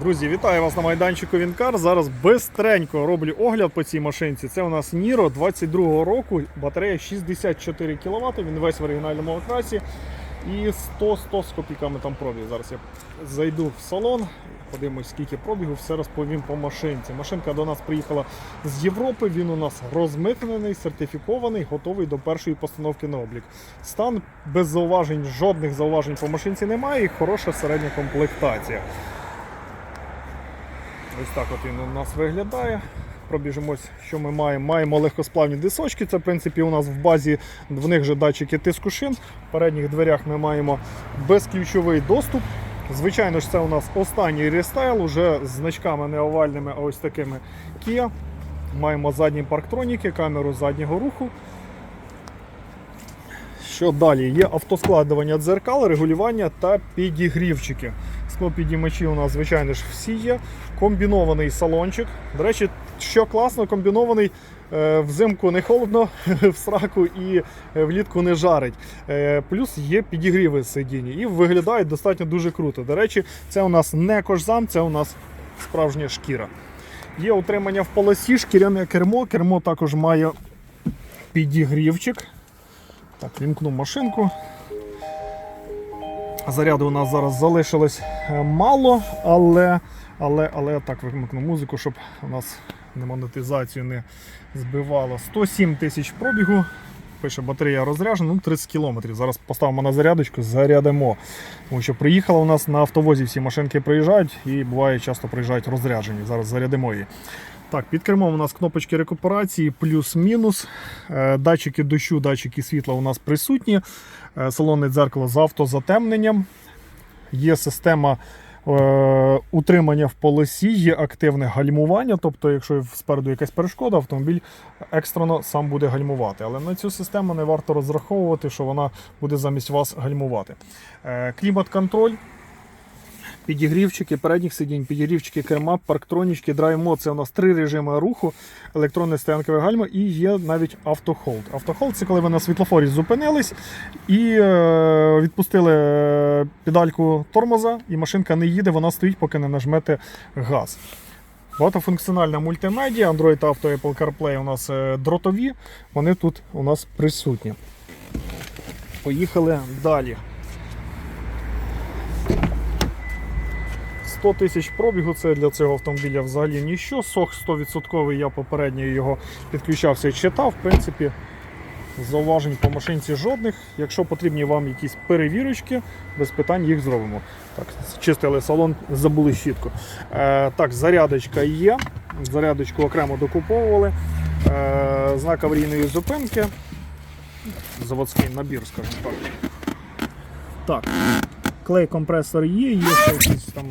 Друзі, вітаю вас на майданчику Вінкар. Зараз бистренько роблю огляд по цій машинці. Це у нас Ніро 22-го року, батарея 64 кВт, він весь в оригінальному окрасі. І 100-100 з копійками там пробіг. Зараз я зайду в салон, подивимось, скільки пробігу, все розповім по машинці. Машинка до нас приїхала з Європи, він у нас розмитнений, сертифікований, готовий до першої постановки на облік. Стан без зауважень, жодних зауважень по машинці немає і хороша середня комплектація. Ось так от він у нас виглядає. Пробіжимось, що ми маємо. Маємо легкосплавні дисочки. Це, в принципі, у нас в базі в них же датчики тиску шин. В передніх дверях ми маємо безключовий доступ. Звичайно ж, це у нас останній рестайл, уже з значками не овальними, а ось такими Kia. Маємо задні парктроніки, камеру заднього руху. Що далі? Є автоскладування дзеркал, регулювання та підігрівчики. Склопідіймачі у нас, звичайно ж, всі є. Комбінований салончик. До речі, що класно, комбінований е, взимку не холодно, в сраку і е, влітку не жарить. Е, Плюс є підігріви сидіння і виглядає достатньо дуже круто. До речі, це у нас не кожзам, це у нас справжня шкіра. Є утримання в полосі, шкіряне кермо. Кермо також має підігрівчик. Так, вімкну машинку. Заряду у нас зараз залишилось е, мало, але, але, але так вимкну музику, щоб у нас не монетизацію не збивало. 107 тисяч пробігу. Пише батарея розряджена, ну 30 кілометрів. Зараз поставимо на зарядочку, зарядимо. Тому що приїхала у нас на автовозі, всі машинки приїжджають і буває часто приїжджають розряджені. Зараз зарядимо її. Так, під кермом у нас кнопочки рекуперації, плюс-мінус. Е, Датчики дощу, датчики світла у нас присутні. Е, Салонне дзеркало з автозатемненням. Є система е, утримання в полосі, є активне гальмування. Тобто, якщо спереду якась перешкода, автомобіль екстрено сам буде гальмувати. Але на цю систему не варто розраховувати, що вона буде замість вас гальмувати. Клімат-контроль. Підігрівчики передніх сидінь, підігрівчики керма, парктронічки, драйв-мод. Це у нас три режими руху, електронне стоянкове гальмо і є навіть автохолд. Автохолд це коли ви на світлофорі зупинились і е, відпустили е, педальку тормоза, і машинка не їде, вона стоїть, поки не нажмете газ. Багатофункціональна мультимедіа, Android Auto, Apple CarPlay у нас е, дротові, вони тут у нас присутні. Поїхали далі. 100 тисяч пробігу це для цього автомобіля взагалі ніщо. Сох 100% я попередньо його підключався і читав. В принципі, зауважень по машинці жодних. Якщо потрібні вам якісь перевірочки, без питань їх зробимо. Так, чистили салон, забули щітку. Е, так, зарядочка є. Зарядочку окремо докуповували. Е, знак аварійної зупинки. Заводський набір, скажімо так. Так, клей компресор є, є ще якісь там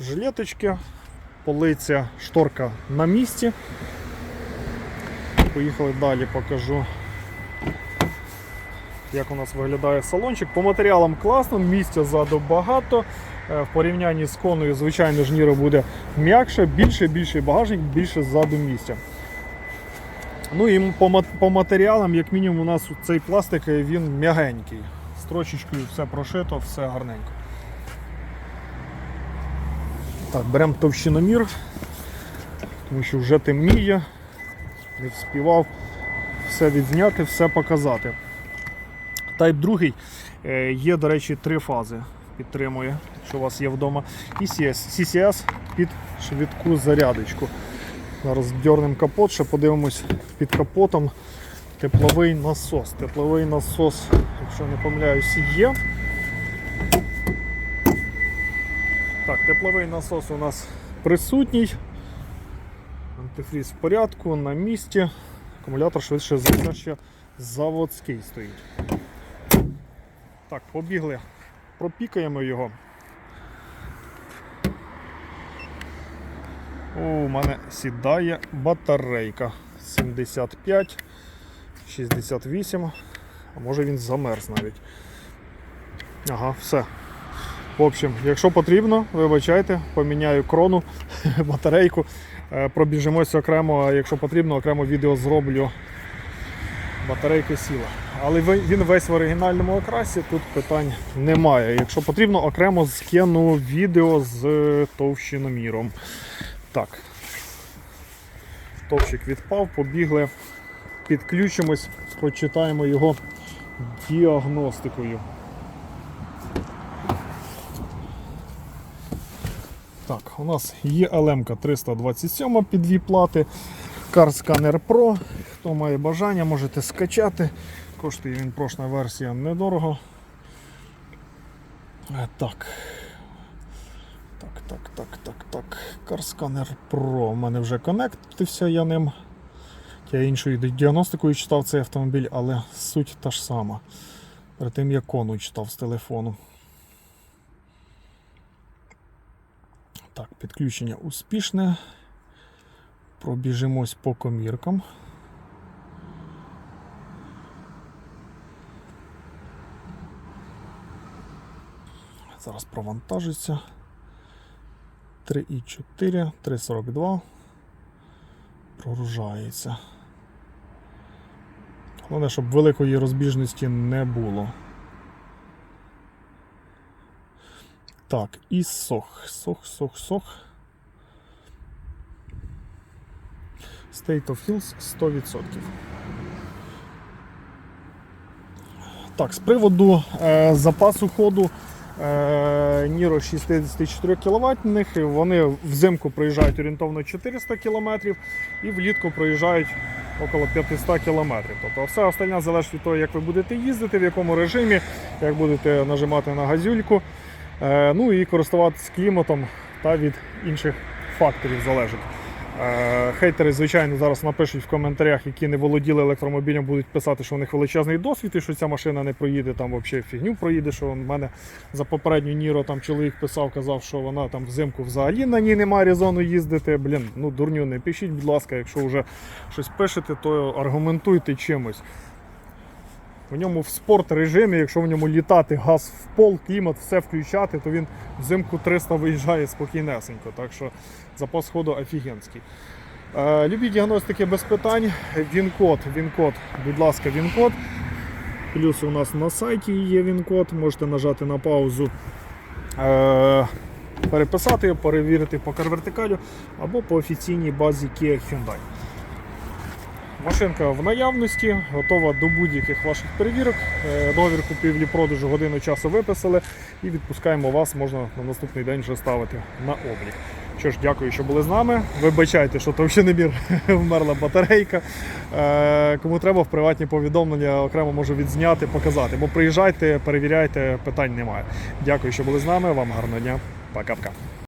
жилеточки, полиця, шторка на місці. Поїхали далі, покажу, як у нас виглядає салончик. По матеріалам класно, місця ззаду багато. Е, В порівнянні з коною, звичайно ж, Ніро буде м'якше, більше, більший багажник, більше ззаду місця. Ну і по, матеріалам, як мінімум, у нас цей пластик е, він м'ягенький. Строчечкою все прошито, все гарненько. Так, беремо товщиномір, тому що вже темніє, не вспівав все відзняти, все показати. Type 2 е, є, до речі, три фази. Підтримує, якщо у вас є вдома. І CCS, CCS під швидку зарядочку. Зараз дьорнемо капот, ще подивимось під капотом тепловий насос. Тепловий насос, якщо не помиляюсь, є. Так, тепловий насос у нас присутній. Антифріз в порядку, на місці. Акумулятор швидше за все ще заводський стоїть. Так, побігли. Пропікаємо його. О, у мене сідає батарейка 75, 68, а може він замерз навіть. Ага, все. В общем, якщо потрібно, вибачайте, поміняю крону, батарейку, е, пробіжимося окремо, а якщо потрібно, окремо відео зроблю. Батарейка сіла. але він весь в оригінальному окрасі, тут питань немає. Якщо потрібно, окремо скину відео з товщиноміром. Так. Товщик відпав, побігли, підключимось, прочитаємо його діагностикою. Так, у нас є LM 327 під дві плати. Car Scanner Pro. Хто має бажання, можете скачати. Коштує він прошна версія недорого. Е, Так. Так, так, так, так, так. Car Pro. У мене вже конектився я ним. Я іншою діагностикою читав цей автомобіль, але суть та ж сама. Перед тим я кону читав з телефону. Так, підключення успішне. Пробіжимось по коміркам. Зараз провантажиться. 3,4, 3,42. Прогружається. Головне, щоб великої розбіжності не було. Так, і сох, сох, сох, сох. State of Hills 100%. Так, з приводу е, запасу ходу е, Niro 64 кВт, вони взимку проїжджають орієнтовно 400 км і влітку проїжджають около 500 км. Тобто все остальне залежить від того, як ви будете їздити, в якому режимі, як будете нажимати на газюльку. Е, ну і користуватися кліматом та від інших факторів залежить. Е, Хейтери, звичайно, зараз напишуть в коментарях, які не володіли електромобілем, будуть писати, що у них величезний досвід і що ця машина не проїде, там взагалі фігню проїде. Що в мене за попередню Ніро там чоловік писав, казав, що вона там взимку взагалі на ній немає резону їздити. Блін, ну дурню не пишіть, будь ласка, якщо вже щось пишете, то аргументуйте чимось. В ньому в спорт режимі, якщо в ньому літати газ в пол, клімат, все включати, то він взимку 300 виїжджає спокійнесенько. Так що запас ходу офігенський. Е, любі діагностики без питань. Він-код, він-код, будь ласка, він-код. Плюс у нас на сайті є він-код, можете нажати на паузу, е, переписати перевірити по карвертикалю або по офіційній базі Kia Hyundai. Машинка в наявності, готова до будь-яких ваших перевірок. Е, Договір купівлі-продажу годину часу виписали і відпускаємо вас, можна на наступний день вже ставити на облік. Що ж, дякую, що були з нами. Вибачайте, що товщиномір вмерла батарейка. Е, Кому треба в приватні повідомлення окремо можу відзняти, показати. Бо приїжджайте, перевіряйте, питань немає. Дякую, що були з нами. Вам гарного дня. Пока-пока.